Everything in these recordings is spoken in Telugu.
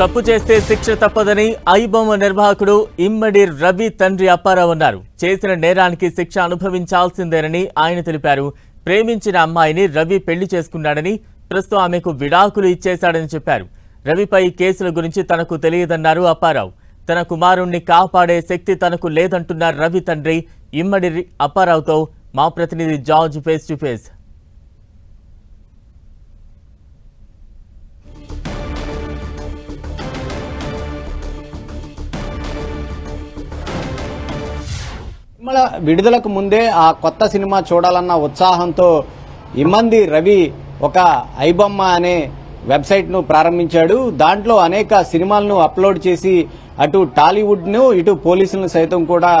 తప్పు చేస్తే శిక్ష తప్పదని ఐబొమ్మ నిర్వాహకుడు ఇమ్మడి రవి తండ్రి అప్పారావు అన్నారు. చేసిన నేరానికి శిక్ష అనుభవించాల్సిందేనని ఆయన తెలిపారు. ప్రేమించిన అమ్మాయిని రవి పెళ్ళి చేసుకున్నాడని ప్రస్తుతం ఆమెకు విడాకులు ఇచ్చేశాడని చెప్పారు. రవిపై కేసుల గురించి తనకు తెలియదన్నారు అప్పారావు. తన కుమారుణ్ణి కాపాడే శక్తి తనకు లేదంటున్న రవి తండ్రి ఇమ్మడి అప్పారావుతో మా ప్రతినిధి జార్జ్ ఫేస్ టు ఫేస్ సినిమాల విడుదలకు ముందే ఆ కొత్త సినిమా చూడాలన్న ఉత్సాహంతో ఇమ్మంది రవి ఒక ఐబొమ్మ అనే వెబ్సైట్ను ప్రారంభించాడు. దాంట్లో అనేక సినిమాలను అప్లోడ్ చేసి అటు టాలీవుడ్ను ఇటు పోలీసులను సైతం కూడా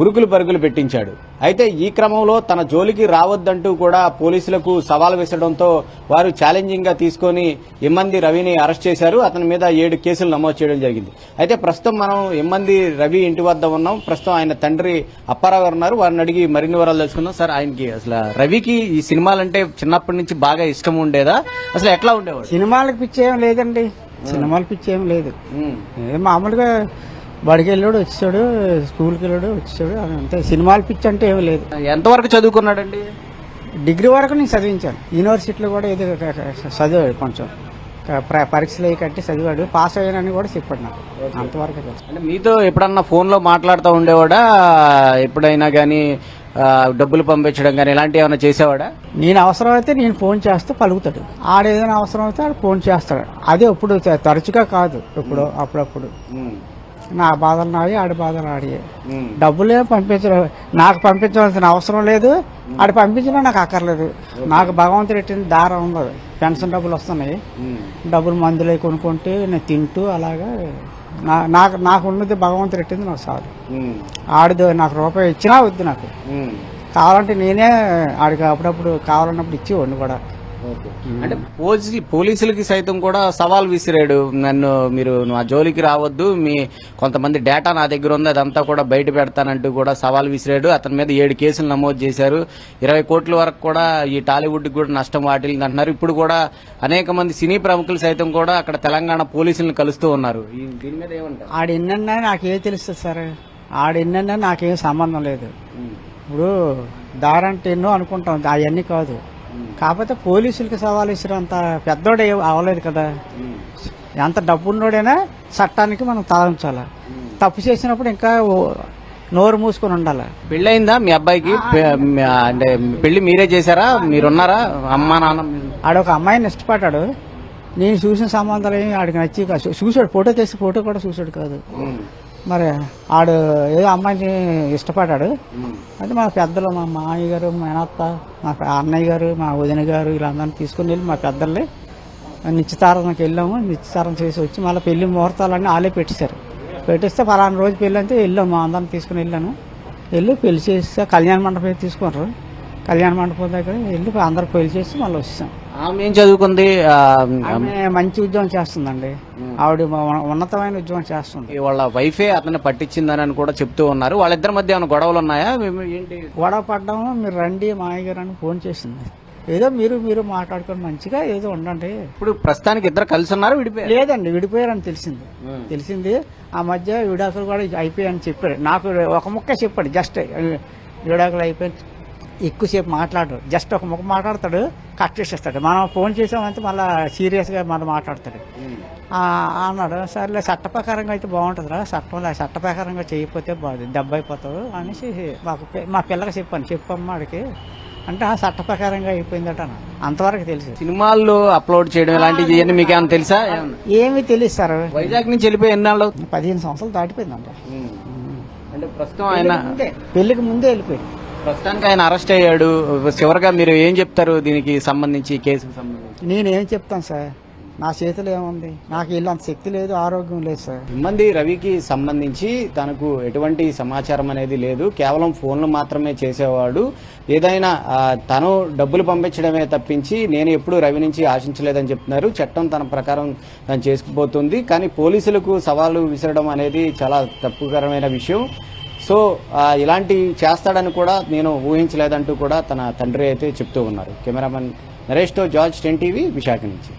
ఉరుకులు పరుగులు పెట్టించాడు. అయితే ఈ క్రమంలో తన జోలికి రావద్దంటూ కూడా పోలీసులకు సవాల్ విసడంతో వారు ఛాలెంజింగ్గా తీసుకొని ఇమ్మంది రవిని అరెస్ట్ చేశారు. అతని మీద ఏడు కేసులు నమోదు చేయడం జరిగింది. అయితే ప్రస్తుతం మనం ఇమ్మంది రవి ఇంటి వద్ద ఉన్నాం. ప్రస్తుతం ఆయన తండ్రి అప్పారావు గారు ఉన్నారు. వారిని అడిగి మరిన్ని వివరాలు తెలుసుకుందాం. సార్ ఆయనకి అసలు రవికి ఈ సినిమాలంటే చిన్నప్పటి నుంచి బాగా ఇష్టం ఉండేదా? అసలు ఎట్లా ఉండేవాడు? సినిమాలకు పిచ్చి లేదండి. సినిమాలు పిచ్చి లేదు. మామూలుగా బడికి వెళ్ళాడు వచ్చాడు స్కూల్కి వెళ్ళాడు వచ్చాడు అది అంతే. సినిమాలు పిచ్చి అంటే ఏం లేదు. ఎంతవరకు చదువుకున్నాడండి? డిగ్రీ వరకు నేను చదివించాను. యూనివర్సిటీలో కూడా ఏదో చదివాడు కొంచెం. పరీక్షలు అవి కట్టి చదివాడు. పాస్ అయ్యానని కూడా చెప్పాడు నాకు. అంతవరకు అంటే మీతో ఎప్పుడన్నా ఫోన్లో మాట్లాడుతూ ఉండేవాడా? ఎప్పుడైనా ఆ, డబ్బులు పంపించడం కానీ ఇలాంటివి ఏమైనా చేసేవాడా? నేను అవసరం అయితే నేను ఫోన్ చేస్తే పలుకుతాడు. ఆడ ఏదైనా అవసరం అయితే ఆడు ఫోన్ చేస్తాడు. అదే ఇప్పుడు తరచుగా కాదు. ఇప్పుడు అప్పుడప్పుడు. నా బాధలు నావి ఆడి బాధలు ఉమ్, డబ్బులు పంపించడం నాకు పంపించవలసిన అవసరం లేదు. ఆడు పంపించినా నాకు అక్కర్లేదు. నాకు భగవంతుడు పెట్టిన దారం ఉంది పెన్షన్ డబ్బులు వస్తున్నాయి. డబ్బులు మందులు కొనుక్కుంటే నేను తింటూ అలాగా నాకు నాకు ఉన్నది భగవంతుడు పెట్టింది నాకు ఉమ్, ఆడిది నాకు రూపాయి ఇచ్చినా వద్దు నాకు. కావాలంటే నేనే ఆడికి అప్పుడప్పుడు కావాలన్నప్పుడు ఇచ్చేవాడిని కూడా. అంటే పోలీసులు పోలీసులకి సైతం కూడా సవాల్ విసిరాడు. నన్ను మీరు నా జోలికి రావద్దు మీ కొంతమంది డేటా నా దగ్గర ఉంది అదంతా కూడా బయట పెడతానంటూ కూడా సవాల్ విసిరాడు. అతని మీద ఏడు కేసులు నమోదు చేశారు. ఇరవై కోట్ల వరకు కూడా ఈ టాలీవుడ్కి కూడా నష్టం వాటిల్లింది అంటున్నారు. ఇప్పుడు కూడా అనేక మంది సినీ ప్రముఖులు సైతం కూడా అక్కడ తెలంగాణ పోలీసులను కలుస్తూ ఉన్నారు. దీని మీద ఏమంటారు? ఆడు ఎన్నన్నా నాకేం తెలుస్తుంది సార్? ఆడు ఎన్నన్నా నాకేం సంబంధం లేదు. ఇప్పుడు దారంటే ఎన్నో అనుకుంటాం. అవన్నీ కాదు. కాకపోతే పోలీసులకి సవాల్ ఇచ్చినంత పెద్దోడే అవ్వలేదు కదా. ఎంత డబ్బున్నోడైనా చట్టానికి మనం తలంచాలి తప్పు చేసినప్పుడు ఇంకా నోరు మూసుకొని ఉండాలి. పెళ్ళయిందా మీ అబ్బాయికి? అంటే పెళ్ళి మీరే చేశారా? మీరున్నారా? అమ్మా నాన్న? ఆడొక అమ్మాయిని ఇష్టపడ్డాడు. నేను చూసిన సంబంధాలు ఆడికి నచ్చి కాదు. చూ- చూశాడు. ఫోటో తీసి ఫోటో కూడా చూశాడు కాదు. మరి ఆడు ఏదో అమ్మాయిని ఇష్టపడ్డాడు. అంటే అయితే మా పెద్దలు మా మామయ్య గారు మా మేనత్త మా అన్నయ్య గారు మా వదిన గారు వీళ్ళందరినీ తీసుకుని వెళ్ళి మా పెద్దల్ని నిశ్చితార్థంకి వెళ్ళాము. నిశ్చితారం చేసి వచ్చి మళ్ళీ పెళ్ళి ముహూర్తాలన్నీ వాళ్ళే పెట్టేశారు. పెట్టిస్తే పలానా రోజు పెళ్ళి అంటే వెళ్ళాము మా అందరిని తీసుకుని వెళ్ళాను. వెళ్ళి పెళ్ళి చేస్తే కళ్యాణ మండపం తీసుకున్నారు. కళ్యాణ మండపం దగ్గర వెళ్ళి అందరు పెళ్ళి చేసి మళ్ళీ వచ్చేసాం. ఆమె ఏం చదువుకుంది ఆమె మంచి ఉద్యోగం చేస్తుందండి ఆవిడ ఉన్న- ఉన్నతమైన ఉద్యోగం చేస్తుంది వాళ్ళ వైఫే అతన్ని పట్టించిందని అని కూడా చెప్తూ ఉన్నారు వాళ్ళిద్దరి మధ్య ఏమైనా గొడవలు ఉన్నాయా ఏంటి గొడవ పడ్డాము మీరు రండి మామయ్య గారు అని ఫోన్ చేసింది ఏదో మీరు మీరు మాట్లాడుకొని మంచిగా ఏదో ఉండండి ఇప్పుడు ప్రస్తుతానికి ఇద్దరు కలిసి ఉన్నారు విడిపోయారు లేదండి విడిపోయారని తెలిసింది తెలిసింది ఆ మధ్య విడాకులు కూడా అయిపోయాయని చెప్పాడు నాకు ఒక ముక్క చెప్పాడు జస్ట్ విడాకులు అయిపోయి ఎక్కువసేపు మాట్లాడు జస్ట్ ఒక ముక్క మాట్లాడతాడు కట్ చేసేస్తాడు. మనం ఫోన్ చేసామంటే మళ్ళీ సీరియస్గా మనం మాట్లాడతాడు. ఆ, అన్నాడు. సర్లే చట్ట ప్రకారంగా అయితే బాగుంటుందిరా. చట్టం చట్ట ప్రకారంగా చేయకపోతే బాగుంది దెబ్బ అయిపోతావు అనేసి మాకు మా పిల్లకి చెప్పాను. చెప్పమ్మా ఆడికి. అంటే ఆ చట్ట ప్రకారంగా అయిపోయిందట. అంతవరకు తెలుసు. సినిమాల్లో అప్లోడ్ చేయడం ఇలాంటివి మీకు ఏమైనా తెలుసా? ఏమీ తెలియదు సార్. వైజాగ్ నుంచి వెళ్ళిపోయి ఎన్నాళ్ళు పదిహేను సంవత్సరాలు దాటిపోయిందంట. అంటే ప్రస్తుతం ఆయన పెళ్ళికి ముందే వెళ్ళిపోయింది ప్రస్తుతానికి ఆయన అరెస్ట్ అయ్యాడు. చివరిగా మీరు ఏం చెప్తారు? దీనికి సంబంధించి కేసుకు సంబంధించి. నేనేం చెప్తాను సార్? నా చేతిలో ఏముంది? నాకు వీళ్ళంత శక్తి లేదు ఆరోగ్యం లేదు సార్. ఇమ్మంది రవికి సంబంధించి తనకు ఎటువంటి సమాచారం అనేది లేదు. కేవలం ఫోన్లు మాత్రమే చేసేవాడు. ఏదైనా తను డబ్బులు పంపించడమే తప్పించి నేను ఎప్పుడు రవి నుంచి ఆశించలేదని చెప్తున్నారు. చట్టం తన ప్రకారం తను చేసుకుపోతుంది. కానీ పోలీసులకు సవాలు విసరడం అనేది చాలా తప్పుకరమైన విషయం. సో ఇలాంటి చేస్తాడని కూడా నేను ఊహించలేదంటూ కూడా తన తండ్రి అయితే చెప్తూ ఉన్నారు. కెమెరామెన్ నరేష్తో జార్జ్ టెన్ టీవీ విశాఖ నుంచి.